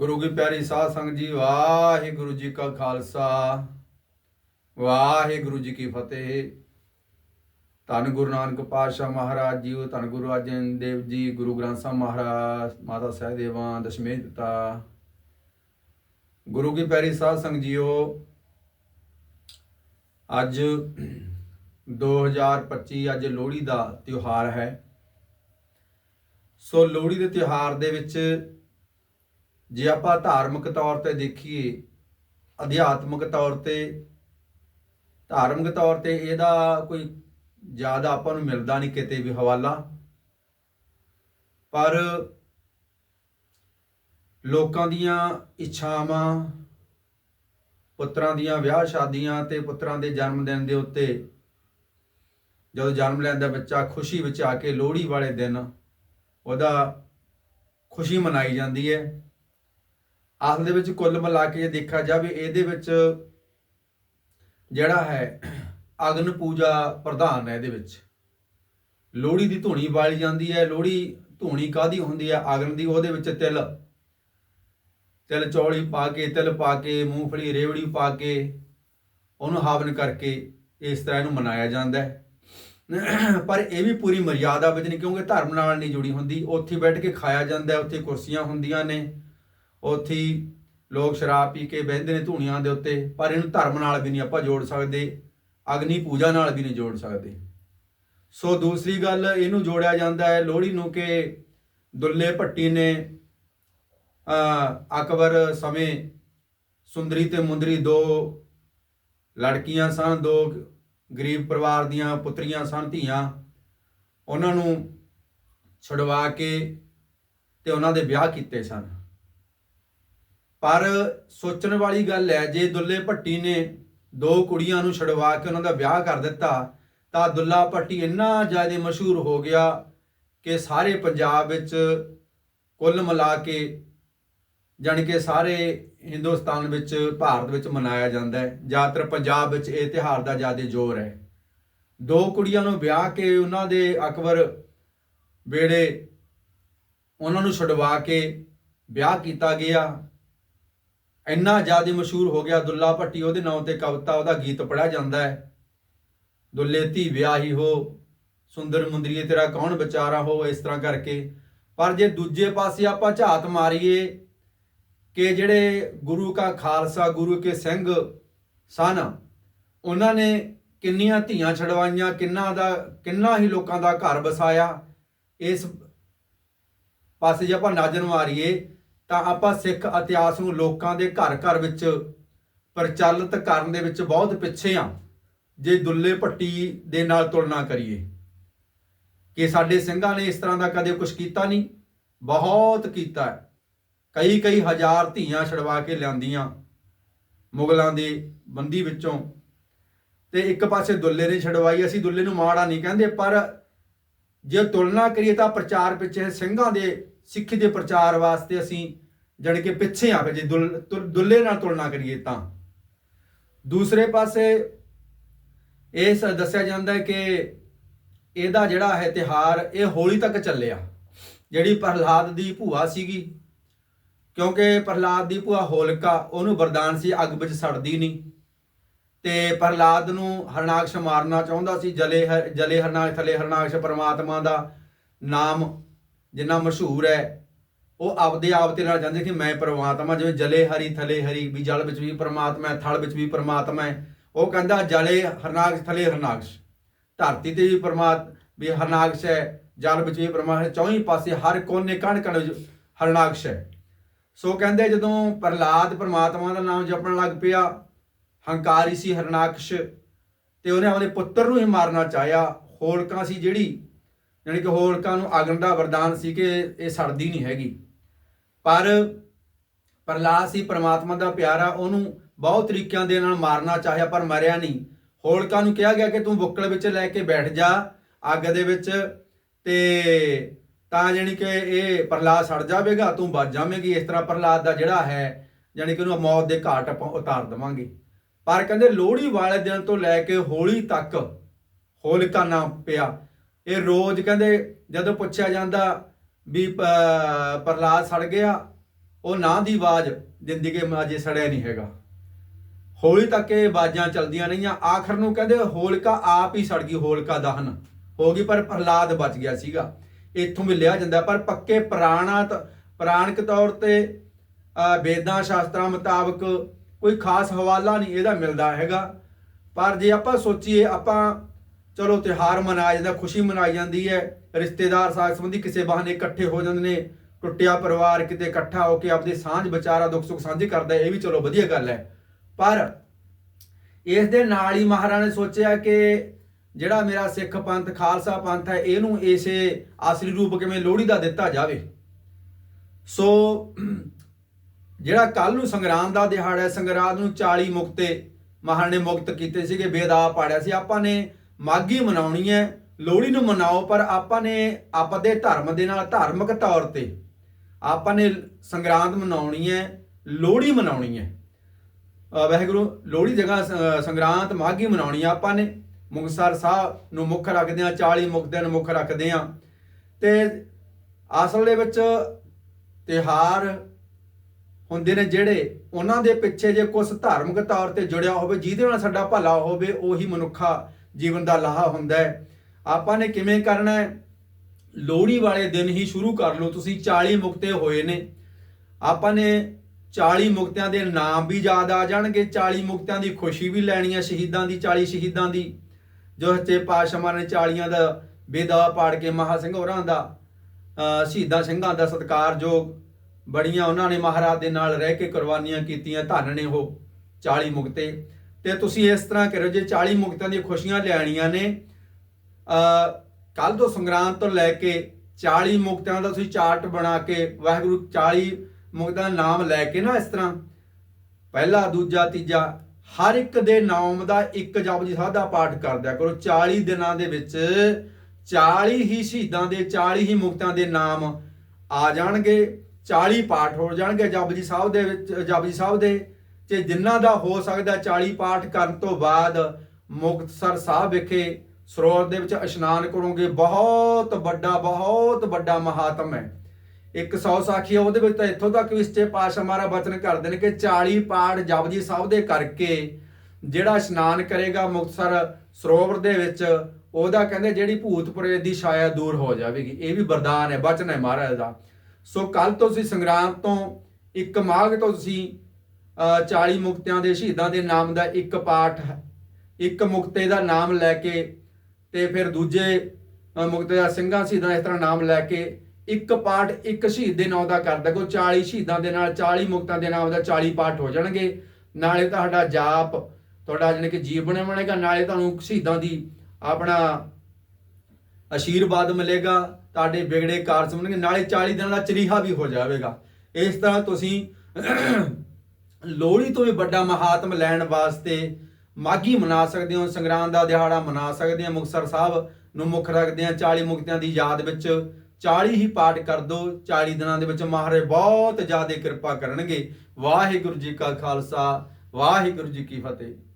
ਗੁਰੂ ਕੀ ਪਿਆਰੀ ਸਾਧ ਸੰਗਤ ਜੀ, ਵਾਹਿਗੁਰੂ ਜੀ ਕਾ ਖਾਲਸਾ, ਵਾਹਿਗੁਰੂ ਜੀ ਕੀ ਫਤਿਹ। ਧੰਨ ਗੁਰੂ ਨਾਨਕ ਪਾਤਸ਼ਾਹ ਮਹਾਰਾਜ ਜੀ, ਉਹ ਧੰਨ ਗੁਰੂ ਅਰਜਨ ਦੇਵ ਜੀ, ਗੁਰੂ ਗ੍ਰੰਥ ਸਾਹਿਬ ਮਹਾਰਾਜ, ਮਾਤਾ ਸਹਿਦੇਵਾਂ ਦਸ਼ਮੇਸ਼ ਪਿਤਾ ਗੁਰੂ ਕੀ ਪਿਆਰੀ ਸਾਧ ਸੰਗਤ ਜੀਓ, ਅੱਜ 2025 ਅੱਜ ਲੋਹੜੀ ਦਾ ਤਿਉਹਾਰ ਹੈ। ਸੋ ਲੋਹੜੀ ਦੇ ਤਿਉਹਾਰ ਦੇ ਵਿੱਚ ਜੇ ਆਪਾਂ ਧਾਰਮਿਕ ਤੌਰ ਤੇ ਦੇਖੀਏ, ਅਧਿਆਤਮਿਕ ਤੌਰ ਤੇ, ਧਾਰਮਿਕ ਤੌਰ ਤੇ ਇਹਦਾ ਕੋਈ ਜ਼ਿਆਦਾ ਆਪਾਂ ਨੂੰ ਮਿਲਦਾ ਨਹੀਂ ਕਿਤੇ ਵੀ ਹਵਾਲਾ। ਪਰ ਲੋਕਾਂ ਦੀਆਂ ਇੱਛਾਵਾਂ, ਪੁੱਤਰਾਂ ਦੀਆਂ ਵਿਆਹ ਸ਼ਾਦੀਆਂ ਤੇ ਪੁੱਤਰਾਂ ਦੇ ਜਨਮ ਦਿਨ ਦੇ ਉੱਤੇ ਜਦੋਂ ਜਨਮ ਲੈਂਦਾ ਬੱਚਾ ਖੁਸ਼ੀ ਵਿੱਚ ਆ ਕੇ ਲੋਹੜੀ ਵਾਲੇ ਦਿਨ ਉਹਦਾ ਖੁਸ਼ੀ ਮਨਾਈ ਜਾਂਦੀ ਹੈ। ਅਸਲ ਦੇ ਵਿੱਚ ਕੁੱਲ ਮਿਲਾ ਕੇ ਜੇ ਦੇਖਿਆ ਜਾਵੇ, ਇਹਦੇ ਵਿੱਚ ਜਿਹੜਾ ਹੈ, ਅਗਨ ਪੂਜਾ ਪ੍ਰਧਾਨ ਹੈ ਇਹਦੇ ਵਿੱਚ। ਲੋਹੜੀ ਦੀ ਧੂਣੀ ਬਾਲੀ ਜਾਂਦੀ ਹੈ, ਲੋਹੜੀ ਧੂਣੀ ਕਾਦੀ ਹੁੰਦੀ ਹੈ? ਅਗਨ ਦੀ, ਉਹਦੇ ਵਿੱਚ ਤਿਲ। ਤਿਲ ਚੌਲੀ ਪਾ ਕੇ, ਤਿਲ ਪਾ ਕੇ, ਮੂੰਗਫਲੀ, ਰੇਵੜੀ ਪਾ ਕੇ, ਉਹਨੂੰ ਹਾਵਨ ਕਰਕੇ ਇਸ ਤਰ੍ਹਾਂ ਇਹਨੂੰ ਮਨਾਇਆ ਜਾਂਦਾ ਹੈ। ਪਰ ਇਹ ਵੀ ਪੂਰੀ ਮਰਿਆਦਾ ਵਿੱਚ ਨਹੀਂ, ਕਿਉਂਕਿ ਧਰਮ ਨਾਲ ਨਹੀਂ ਜੁੜੀ ਹੁੰਦੀ। ਉੱਥੇ ਬੈਠ ਕੇ ਖਾਇਆ ਜਾਂਦਾ ਉੱਥੇ ਕੁਰਸੀਆਂ ਹੁੰਦੀਆਂ ਨੇ। ਉੱਥੇ ਲੋਕ ਸ਼ਰਾਬ ਪੀ ਕੇ ਬਹਿੰਦੇ ਨੇ ਧੂਣੀਆਂ ਦੇ ਉੱਤੇ, ਪਰ ਇਹਨੂੰ ਧਰਮ ਨਾਲ ਵੀ ਨਹੀਂ ਆਪਾਂ ਜੋੜ ਸਕਦੇ, ਅਗਨੀ ਪੂਜਾ ਨਾਲ ਵੀ ਨਹੀਂ ਜੋੜ ਸਕਦੇ। ਸੋ ਦੂਸਰੀ ਗੱਲ, ਇਹਨੂੰ ਜੋੜਿਆ ਜਾਂਦਾ ਹੈ ਲੋਹੜੀ ਨੂੰ ਕਿ ਦੁੱਲੇ ਭੱਟੀ ਨੇ ਅਕਬਰ ਸਮੇਂ ਸੁੰਦਰੀ ਤੇ ਮੁੰਦਰੀ ਦੋ ਲੜਕੀਆਂ ਸਨ, ਦੋ ਗਰੀਬ ਪਰਿਵਾਰ ਦੀਆਂ ਪੁੱਤਰੀਆਂ ਸਨ, ਧੀਆਂ। ਉਹਨਾਂ ਨੂੰ ਛੁਡਵਾ ਕੇ ਤੇ ਉਹਨਾਂ ਦੇ ਵਿਆਹ ਕੀਤੇ ਸਨ। ਪਰ ਸੋਚਣ ਵਾਲੀ ਗੱਲ ਹੈ, ਜੇ ਦੁੱਲੇ ਭੱਟੀ ਨੇ ਦੋ ਕੁੜੀਆਂ ਨੂੰ ਛੁਡਵਾ ਕੇ ਉਹਨਾਂ ਦਾ ਵਿਆਹ ਕਰ ਦਿੱਤਾ, ਤਾਂ ਦੁੱਲਾ ਭੱਟੀ ਇੰਨਾ ਜ਼ਿਆਦਾ ਮਸ਼ਹੂਰ ਹੋ ਗਿਆ ਕਿ ਸਾਰੇ ਪੰਜਾਬ ਵਿੱਚ ਕੁੱਲ ਮਿਲਾ ਕੇ ਜਾਣੀ ਕਿ ਸਾਰੇ ਹਿੰਦੁਸਤਾਨ ਵਿੱਚ, ਭਾਰਤ ਵਿੱਚ ਮਨਾਇਆ ਜਾਂਦਾ ਹੈ। ਜ਼ਿਆਦਾਤਰ ਪੰਜਾਬ ਵਿੱਚ ਇਹ ਤਿਉਹਾਰ ਦਾ ਜ਼ਿਆਦਾ ਜ਼ੋਰ ਹੈ। ਦੋ ਕੁੜੀਆਂ ਨੂੰ ਵਿਆਹ ਕੇ ਉਹਨਾਂ ਦੇ ਅਕਬਰ ਬੇੜੇ ਉਹਨਾਂ ਨੂੰ ਛੁਡਵਾ ਕੇ ਵਿਆਹ ਕੀਤਾ ਗਿਆ। ਇੰਨਾ ਜ਼ਿਆਦਾ ਮਸ਼ਹੂਰ ਹੋ ਗਿਆ ਦੁੱਲਾ ਭੱਟੀ, ਉਹਦੇ ਨਾਂ ਤੇ ਕਵਿਤਾ, ਉਹਦਾ ਗੀਤ ਪੜਿਆ ਜਾਂਦਾ ਹੈ। ਦੁੱਲੇ ਧੀ ਵਿਆਹੀ ਹੋ, ਸੁੰਦਰ ਮੁੰਦਰੀਏ, ਤੇਰਾ ਕੌਣ ਵਿਚਾਰਾ ਹੋ, ਇਸ ਤਰ੍ਹਾਂ ਕਰਕੇ। ਪਰ ਜੇ ਦੂਜੇ ਪਾਸੇ ਆਪਾਂ ਝਾਤ ਮਾਰੀਏ ਕਿ ਜਿਹੜੇ ਗੁਰੂ ਕਾ ਖਾਲਸਾ, ਗੁਰੂ ਕੇ ਸਿੰਘ ਸਨ, ਉਹਨਾਂ ਨੇ ਕਿੰਨੀਆਂ ਧੀਆਂ ਛਡਵਾਈਆਂ, ਕਿੰਨਾ ਦਾ, ਕਿੰਨਾ ਹੀ ਲੋਕਾਂ ਦਾ ਘਰ ਵਸਾਇਆ, ਇਸ ਪਾਸੇ ਜੇ ਆਪਾਂ ਨਜ਼ਰ ਮਾਰੀਏ ਤਾਂ ਆਪਾਂ ਸਿੱਖ ਇਤਿਹਾਸ ਨੂੰ ਲੋਕਾਂ ਦੇ ਘਰ ਘਰ ਵਿੱਚ ਪ੍ਰਚਲਿਤ ਕਰਨ ਦੇ ਵਿੱਚ ਬਹੁਤ ਪਿੱਛੇ ਆ, ਜੇ ਦੁੱਲੇ ਭੱਟੀ ਦੇ ਨਾਲ ਤੁਲਨਾ ਕਰੀਏ। ਕਿ ਸਾਡੇ ਸਿੰਘਾਂ ਨੇ ਇਸ ਤਰ੍ਹਾਂ ਦਾ ਕਦੇ ਕੁਝ ਕੀਤਾ ਨਹੀਂ, ਬਹੁਤ ਕੀਤਾ ਕਈ ਕਈ ਹਜ਼ਾਰ ਧੀਆਂ ਛਡਵਾ ਕੇ ਲਿਆਂਦੀਆਂ ਮੁਗਲਾਂ ਦੇ ਬੰਦੀ ਵਿੱਚੋਂ। ਤੇ ਇੱਕ ਪਾਸੇ ਦੁੱਲੇ ਨੇ ਛਡਵਾਈ, ਅਸੀਂ ਦੁੱਲੇ ਨੂੰ ਮਾੜਾ ਨਹੀਂ ਕਹਿੰਦੇ, ਪਰ ਜੇ ਤੁਲਨਾ ਕਰੀਏ ਤਾਂ ਪ੍ਰਚਾਰ ਪਿੱਛੇ ਸਿੰਘਾਂ ਦੇ ਸਿੱਖੀ ਦੇ ਪ੍ਰਚਾਰ ਵਾਸਤੇ ਅਸੀਂ ਜਣ ਕਿ ਪਿੱਛੇ ਆ ਫਿਰ ਜੇ ਦੁੱਲ- ਦੁੱਲੇ ਨਾਲ ਤੁਲਨਾ ਕਰੀਏ ਤਾਂ। ਦੂਸਰੇ ਪਾਸੇ ਇਹ ਸ- ਦੱਸਿਆ ਜਾਂਦਾ ਹੈ ਕਿ ਇਹਦਾ ਜਿਹੜਾ ਹੈ ਤਿਹਾਰ ਇਹ ਹੋਲੀ ਤੱਕ ਚੱਲਿਆ। ਜਿਹੜੀ ਪ੍ਰਹਲਾਦ ਦੀ ਭੂਆ ਸੀਗੀ, ਕਿਉਂਕਿ ਪ੍ਰਹਲਾਦ ਦੀ ਭੂਆ ਹੋਲਕਾ, ਉਹਨੂੰ ਵਰਦਾਨ ਸੀ, ਅੱਗ ਵਿੱਚ ਸੜਦੀ ਨਹੀਂ। ਤੇ ਪ੍ਰਹਲਾਦ ਨੂੰ ਹਰਨਾਕਸ਼ ਮਾਰਨਾ ਚਾਹੁੰਦਾ ਸੀ, ਜਲੇ ਹ- ਜਲੇ ਹਰਨਾਕਸ਼ ਥਲੇ ਹਰਨਾਕਸ਼ ਪਰਮਾਤਮਾ ਦਾ ਨਾਮ ਜਿੰਨਾ ਮਸ਼ਹੂਰ ਹੈ, ਉਹ ਆਪਦੇ ਆਪ ਤੇ ਨਾਲ ਜਾਂਦੇ ਕਿ ਮੈਂ ਪਰਮਾਤਮਾ, ਜਿਵੇਂ ਜਲੇ ਹਰੀ ਥਲੇ ਹਰੀ, ਵੀ ਜਲ ਵਿੱਚ ਵੀ ਪਰਮਾਤਮਾ ਹੈ, ਥਲ ਵਿੱਚ ਵੀ ਪਰਮਾਤਮਾ ਹੈ, ਉਹ ਕਹਿੰਦਾ ਜਲੇ ਹਰਨਾਕਸ਼, ਥਲੇ ਹਰਨਾਕਸ਼। ਧਰਤੀ ਤੇ ਵੀ ਪਰਮਾਤ, ਵੀ ਹਰਨਾਕਸ਼ ਹੈ, ਜਲ ਵਿੱਚ ਵੀ ਪਰਮਾਤਮਾ ਹੈ ਪਾਸੇ ਹਰ ਕੋਨੇ ਕਣ ਕਣ ਵਿੱਚ ਹਰਨਾਕਸ਼ ਹੈ। ਸੋ ਕਹਿੰਦੇ ਜਦੋਂ ਪ੍ਰਹਲਾਦ ਪਰਮਾਤਮਾ ਦਾ ਨਾਮ ਜਪਣ ਲੱਗ ਪਿਆ, ਹੰਕਾਰੀ ਸੀ ਹਰਨਾਕਸ਼, ਤੇ ਉਹਨੇ ਆਪਣੇ ਪੁੱਤਰ ਨੂੰ ਹੀ ਮਾਰਨਾ ਚਾਹਿਆ ਹੋਲਕਾ ਸੀ ਜਿਹੜੀ ਯਾਨੀ ਕਿ ਹੋਲਕਾ ਨੂੰ ਅਗਨ ਦਾ ਵਰਦਾਨ ਸੀ ਕਿ ਇਹ ਸੜਦੀ ਨਹੀਂ ਹੈਗੀ। ਪਰ ਪ੍ਰਹਲਾਦ ਸੀ, ਪ੍ਰਮਾਤਮਾ ਦਾ ਪਿਆਰਾ, ਉਹਨੂੰ ਬਹੁਤ ਤਰੀਕਿਆਂ ਦੇ ਨਾਲ ਮਾਰਨਾ ਚਾਹਿਆ, ਪਰ ਮਰਿਆ ਨਹੀਂ। ਹੋਲਕਾ ਨੂੰ ਕਿਹਾ ਗਿਆ ਕਿ ਤੂੰ ਬੁੱਕਲ ਵਿੱਚ ਲੈ ਕੇ ਬੈਠ ਜਾ, ਅੱਗ ਦੇ ਵਿੱਚ, ਤੇ ਤਾਂ ਜਾਣੀ ਕਿ ਇਹ ਪ੍ਰਹਲਾਦ ਸੜ ਜਾਵੇਗਾ, ਤੂੰ ਬਚ ਜਾਵੇਂਗੀ। ਇਸ ਤਰ੍ਹਾਂ ਪ੍ਰਹਲਾਦ ਦਾ ਜਿਹੜਾ ਹੈ, ਜਾਣੀ ਕਿ ਉਹਨੂੰ ਮੌਤ ਦੇ ਘਾਟ ਆਪਾਂ ਉਤਾਰ ਦੇਵਾਂਗੇ। ਪਰ ਕਹਿੰਦੇ ਲੋਹੜੀ ਵਾਲੇ ਦਿਨ ਤੋਂ ਲੈ ਕੇ ਹੋਲੀ ਤੱਕ ਹੋਲਿਕਾ ਨਾਮ ਪਿਆ। ਇਹ ਰੋਜ਼ ਕਹਿੰਦੇ ਜਦੋਂ ਪੁੱਛਿਆ ਜਾਂਦਾ ਵੀ ਪ- ਪ੍ਰਹਲਾਦ ਸੜ ਗਿਆ, ਉਹ ਨਾਂ ਦੀ ਆਵਾਜ਼ ਜ਼ਿੰਦਗੀ ਮਾਜੇ ਸੜਿਆ ਨਹੀਂ ਹੈਗਾ। ਹੋਲੀ ਤੱਕ ਇਹ ਆਵਾਜ਼ਾਂ ਚਲਦੀਆਂ ਰਹੀਆਂ। ਆਖਰ ਨੂੰ ਕਹਿੰਦੇ ਹੋਲਕਾ ਆਪ ਹੀ ਸੜ ਗਈ, ਹੋਲਕਾ ਦਹਨ। ਹੋ ਗਈ, ਪਰ ਪ੍ਰਹਲਾਦ ਬਚ ਗਿਆ ਸੀਗਾ। ਇੱਥੋਂ ਵੀ ਲਿਆ ਜਾਂਦਾ, ਪਰ ਪੱਕੇ ਪ੍ਰਾਣਾਤ ਪ੍ਰਾਣਿਕ ਤੌਰ ਤੇ ਵੇਦਾਂ, ਸ਼ਾਸਤਰਾਂ ਮੁਤਾਬਕ ਕੋਈ ਖਾਸ ਹਵਾਲਾ ਨਹੀਂ ਇਹਦਾ ਮਿਲਦਾ ਹੈਗਾ। ਪਰ ਜੇ ਆਪਾਂ ਸੋਚੀਏ, ਆਪਾਂ ਚਲੋ ਤਿਉਹਾਰ ਮਨਾਇਆ ਜਾਂਦਾ, ਖੁਸ਼ੀ ਮਨਾਈ ਜਾਂਦੀ ਹੈ, ਰਿਸ਼ਤੇਦਾਰ ਸਾਥ ਸੰਬੰਧੀ ਕਿਸੇ ਬਹਾਨੇ ਇਕੱਠੇ ਹੋ ਜਾਂਦੇ ਨੇ, ਟੁੱਟਿਆ ਪਰਿਵਾਰ ਕਿਤੇ ਇਕੱਠਾ ਹੋ ਕੇ ਆਪਣੀ ਸਾਂਝ, ਵਿਚਾਰਾ, ਦੁੱਖ ਸੁੱਖ ਸਾਂਝੇ ਕਰਦਾ ਇਹ ਵੀ ਚਲੋ ਵਧੀਆ ਗੱਲ ਹੈ। ਪਰ ਇਸ ਦੇ ਨਾਲ ਹੀ ਮਹਾਰਾਜ ਨੇ ਸੋਚਿਆ ਕਿ ਜਿਹੜਾ ਮੇਰਾ ਸਿੱਖ ਪੰਥ, ਖਾਲਸਾ ਪੰਥ ਹੈ, ਇਹਨੂੰ ਇਸੇ ਅਸਲੀ ਰੂਪ ਕਿਵੇਂ ਲੋਹੜੀ ਦਾ ਦਿੱਤਾ ਜਾਵੇ। ਸੋ ਜਿਹੜਾ ਕੱਲ ਨੂੰ ਸੰਗਰਾਮ ਦਾ ਦਿਹਾੜਾ ਹੈ ਸੰਗਰਾਮ ਨੂੰ 40 ਮੁਕਤੇ ਮਹਾਰਾਜ ਨੇ ਮੁਕਤ ਕੀਤੇ ਸੀਗੇ ਬੇਦਾ ਪਾੜਿਆ ਸੀ। ਆਪਾਂ ਨੇ ਮਾਗੀ ਮਨਾਉਣੀ ਹੈ, ਲੋਹੜੀ ਨੂੰ ਮਨਾਓ, ਪਰ ਆਪਾਂ ਨੇ ਆਪਦੇ ਧਰਮ ਦੇ ਨਾਲ ਧਾਰਮਿਕ ਤੌਰ ਤੇ ਆਪਾਂ ਨੇ ਸੰਗਰਾਂਦ ਮਨਾਉਣੀ ਹੈ, ਲੋਹੜੀ ਮਨਾਉਣੀ ਹੈ। ਵਾਹਿਗੁਰੂ, ਲੋਹੜੀ ਜਗ੍ਹਾ ਸੰਗਰਾਂਦ, ਮਾਘੀ ਮਨਾਉਣੀ ਆ ਆਪਾਂ ਨੇ। ਮੁਕਤਸਰ ਸਾਹਿਬ ਨੂੰ ਮੁੱਖ ਰੱਖਦੇ ਆ 40 ਮੁਕਤਿਆਂ ਦਿਨ ਮੁੱਖ ਰੱਖਦੇ ਆ ਤੇ ਅਸਲ ਦੇ ਵਿੱਚ ਤਿਹਾਰ ਹੁੰਦੇ ਨੇ ਜਿਹੜੇ ਉਹਨਾਂ ਦੇ ਪਿੱਛੇ ਜੇ ਕੁਝ ਧਾਰਮਿਕ ਤੌਰ ਤੇ ਜੁੜਿਆ ਹੋਵੇ, ਜਿਹਦੇ ਨਾਲ ਸਾਡਾ ਭਲਾ ਹੋਵੇ, ਉਹੀ ਮਨੁੱਖਾ ਜੀਵਨ ਦਾ ਲਾਹਾ ਹੁੰਦਾ ਹੈ। ਆਪਾਂ ਨੇ ਕਿਵੇਂ ਕਰਨਾ ਹੈ? ਲੋਹੜੀ ਵਾਲੇ ਦਿਨ ਹੀ ਸ਼ੁਰੂ ਕਰ ਲਓ। ਤੁਸੀਂ 40 ਮੁਕਤੇ ਹੋਏ ਨੇ। ਆਪਾਂ ਨੇ 40 ਮੁਕਤਿਆਂ ਦੇ ਨਾਮ ਵੀ ਯਾਦ ਆ ਜਾਣਗੇ। 40 ਮੁਕਤਿਆਂ ਦੀ ਖੁਸ਼ੀ ਵੀ ਲੈਣੀ ਹੈ ਸ਼ਹੀਦਾਂ ਦੀ 40 ਸ਼ਹੀਦਾਂ ਦੀ। ਜੋ ਸੱਚੇ ਪਾਤਸ਼ਾਹ ਨੇ 40ਾਂ ਦਾ ਬੇਦਾ ਪਾੜ ਕੇ ਮਹਾ ਸਿੰਘ ਹੋਰਾਂ ਦਾ ਸ਼ਹੀਦਾਂ ਸਿੰਘਾਂ ਦਾ ਸਤਿਕਾਰਯੋਗ ਬੜੀਆਂ ਉਹਨਾਂ ਨੇ ਮਹਾਰਾਜ ਦੇ ਨਾਲ ਰਹਿ ਕੇ ਕੁਰਬਾਨੀਆਂ ਕੀਤੀਆਂ। ਧੰਨ ਨੇ ਉਹ 40 ਮੁਕਤੇ। ਤੇ ਤੁਸੀਂ ਇਸ ਤਰ੍ਹਾਂ ਕਰੋ ਜੇ 40 ਮੁਕਤਾਂ ਦੀਆਂ ਖੁਸ਼ੀਆਂ ਲੈਣੀਆਂ ਨੇ, ਅ ਕੱਲ ਤੋਂ ਸੰਗਰਾਂਦ ਤੋਂ ਲੈ ਕੇ 40 ਮੁਕਤਾਂ ਦਾ ਤੁਸੀਂ ਚਾਰਟ ਬਣਾ ਕੇ, ਵਾਹਿਗੁਰੂ 40 ਮੁਕਤਾਂ ਦਾ ਨਾਮ ਲੈ ਕੇ ਨਾ ਇਸ ਤਰ੍ਹਾਂ, ਪਹਿਲਾ, ਦੂਜਾ, ਤੀਜਾ, ਹਰ ਇੱਕ ਦੇ ਨਾਮ ਦਾ ਇੱਕ ਜਪਜੀ ਸਾਹਿਬ ਦਾ ਪਾਠ ਕਰਦਿਆ ਕਰੋ। 40 ਦਿਨਾਂ ਦੇ ਵਿੱਚ 40 ਹੀ ਸ਼ਹੀਦਾਂ ਦੇ 40 ਹੀ ਮੁਕਤਾਂ ਦੇ ਨਾਮ ਆ ਜਾਣਗੇ 40 ਪਾਠ ਹੋ ਜਾਣਗੇ ਜਪਜੀ ਸਾਹਿਬ ਦੇ ਵਿੱਚ ਜਪਜੀ ਸਾਹਿਬ ਦੇ। ਤੇ ਜਿਨ੍ਹਾਂ ਦਾ ਹੋ ਸਕਦਾ 40 ਪਾਠ ਕਰਨ ਤੋਂ ਬਾਅਦ ਮੁਕਤਸਰ ਸਾਹਿਬ ਵਿਖੇ ਸਰੋਵਰ ਦੇ ਵਿੱਚ ਇਸ਼ਨਾਨ ਕਰੋਗੇ, ਬਹੁਤ ਵੱਡਾ ਬਹੁਤ ਵੱਡਾ ਮਹਾਤਮ ਹੈ। ਇੱਕ ਸੌ ਸਾਖੀ ਹੈ ਉਹਦੇ ਵਿੱਚ ਤਾਂ ਇੱਥੋਂ ਤੱਕ ਵੀ ਸੱਚੇ ਪਾਤਸ਼ਾਹ ਮਹਾਰਾ ਬਚਨ ਕਰਦੇ ਨੇ ਕਿ 40 ਪਾਠ ਜਪਜੀ ਸਾਹਿਬ ਦੇ ਕਰਕੇ ਜਿਹੜਾ ਇਸ਼ਨਾਨ ਕਰੇਗਾ ਮੁਕਤਸਰ ਸਰੋਵਰ ਦੇ ਵਿੱਚ, ਉਹਦਾ ਕਹਿੰਦੇ ਜਿਹੜੀ ਭੂਤ ਪ੍ਰੇਤ ਦੀ ਛਾਇਆ ਦੂਰ ਹੋ ਜਾਵੇਗੀ। ਇਹ ਵੀ ਵਰਦਾਨ ਹੈ, ਬਚਨ ਹੈ ਮਹਾਰਾਜ ਦਾ। ਸੋ ਕੱਲ ਤੋਂ ਤੁਸੀਂ ਸੰਗਰਾਮ ਤੋਂ ਇੱਕ ਮਾਘ ਤੋਂ ਤੁਸੀਂ 40 ਮੁਕਤਿਆਂ ਦੇ ਸ਼ਹੀਦਾਂ ਦੇ ਨਾਮ ਦਾ ਇੱਕ ਪਾਠ ਇੱਕ ਮੁਕਤੇ ਦਾ ਨਾਮ ਲੈ ਕੇ ਤੇ ਫਿਰ ਦੂਜੇ ਮੁਕਤੇ ਦਾ ਸਿੰਘਾਂ ਸ਼ਹੀਦਾਂ ਇਸ ਤਰ੍ਹਾਂ ਨਾਮ ਲੈ ਕੇ ਇੱਕ ਪਾਠ ਇੱਕ ਸ਼ਹੀਦ ਦੇ ਨਾਮ ਦਾ ਕਰਦਾ ਕੋ 40 ਸ਼ਹੀਦਾਂ ਦੇ ਨਾਲ 40 ਮੁਕਤਾਂ ਦੇ ਨਾਮ ਦਾ 40 ਪਾਠ ਹੋ ਜਾਣਗੇ। ਨਾਲੇ ਤੁਹਾਡਾ ਜਾਪ, ਤੁਹਾਡਾ ਜਾਣੀ ਕਿ ਜੀਵਨ ਬਣੇਗਾ। ਨਾਲੇ ਤੁਹਾਨੂੰ ਸ਼ਹੀਦਾਂ ਦੀ ਆਪਣਾ ਆਸ਼ੀਰਵਾਦ ਮਿਲੇਗਾ, ਤੁਹਾਡੇ ਵਿਗੜੇ ਕਾਰਜ ਹੋਣਗੇ ਨਾਲੇ 40 ਦਿਨਾਂ ਦਾ ਚਰੀਹਾ ਵੀ ਹੋ ਜਾਵੇਗਾ। ਇਸ ਤਰ੍ਹਾਂ ਤੁਸੀਂ ਲੋਹੜੀ ਤੋਂ ਵੀ ਵੱਡਾ ਮਹਾਤਮ ਲੈਣ ਵਾਸਤੇ ਮਾਗੀ ਮਨਾ ਸਕਦੇ ਹੋ, ਸੰਗਰਾਂਦ ਦਾ ਦਿਹਾੜਾ ਮਨਾ ਸਕਦੇ ਹੋ, ਮੁਕਤਸਰ ਸਾਹਿਬ ਨੂੰ ਮੁੱਖ ਰੱਖਦੇ ਆ 40 ਮੁਕਤਿਆਂ ਦੀ ਯਾਦ ਵਿੱਚ 40 ਹੀ ਪਾਠ ਕਰ ਦੋ 40 ਦਿਨਾਂ ਦੇ ਵਿੱਚ ਮਹਾਰਾਜ ਬਹੁਤ ਜ਼ਿਆਦਾ ਕਿਰਪਾ ਕਰਨਗੇ। ਵਾਹਿਗੁਰੂ ਜੀ ਕਾ ਖਾਲਸਾ, ਵਾਹਿਗੁਰੂ ਜੀ ਕੀ ਫਤਿਹ।